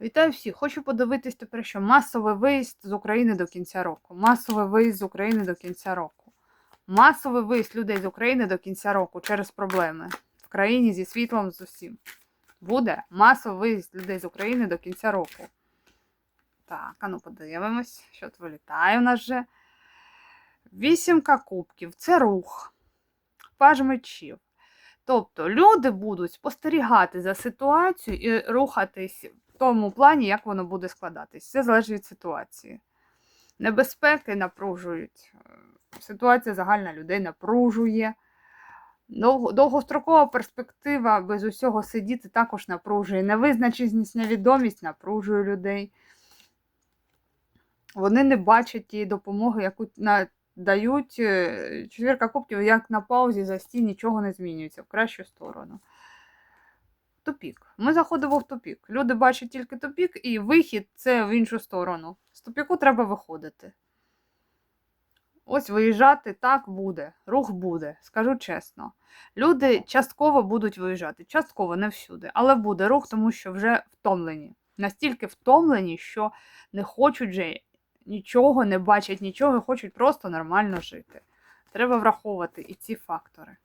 Вітаю всіх! Хочу подивитись тепер, що масовий виїзд з України до кінця року. Масовий виїзд з України до кінця року. Масовий виїзд людей з України до кінця року через проблеми в країні зі світлом з усім. Буде масовий виїзд людей з України до кінця року. Так, а ну подивимось, що тут вилітає в нас вже. Вісімка кубків це рух. Паж мечів. Тобто люди будуть спостерігати за ситуацією і рухатись тому плані, як воно буде складатись. Все залежить від ситуації. Небезпеки напружують. е, Ситуація загальна людей напружує. Довгострокова перспектива без усього сидіти також напружує. Невизначеність, невідомість напружує людей. Вони не бачать тієї допомоги, яку надають. е, Четвірка кубків, як на паузі за стій, нічого не змінюється в кращу сторону. Тупік. Ми заходимо в тупік. Люди бачать тільки тупік, і вихід це в іншу сторону. З тупіку треба виходити. Ось виїжджати так буде, рух буде, скажу чесно. Люди частково будуть виїжджати, частково не всюди, але буде рух, тому що вже втомлені. Настільки втомлені, що не хочуть вже нічого, не бачать нічого, хочуть просто нормально жити. Треба враховувати і ці фактори.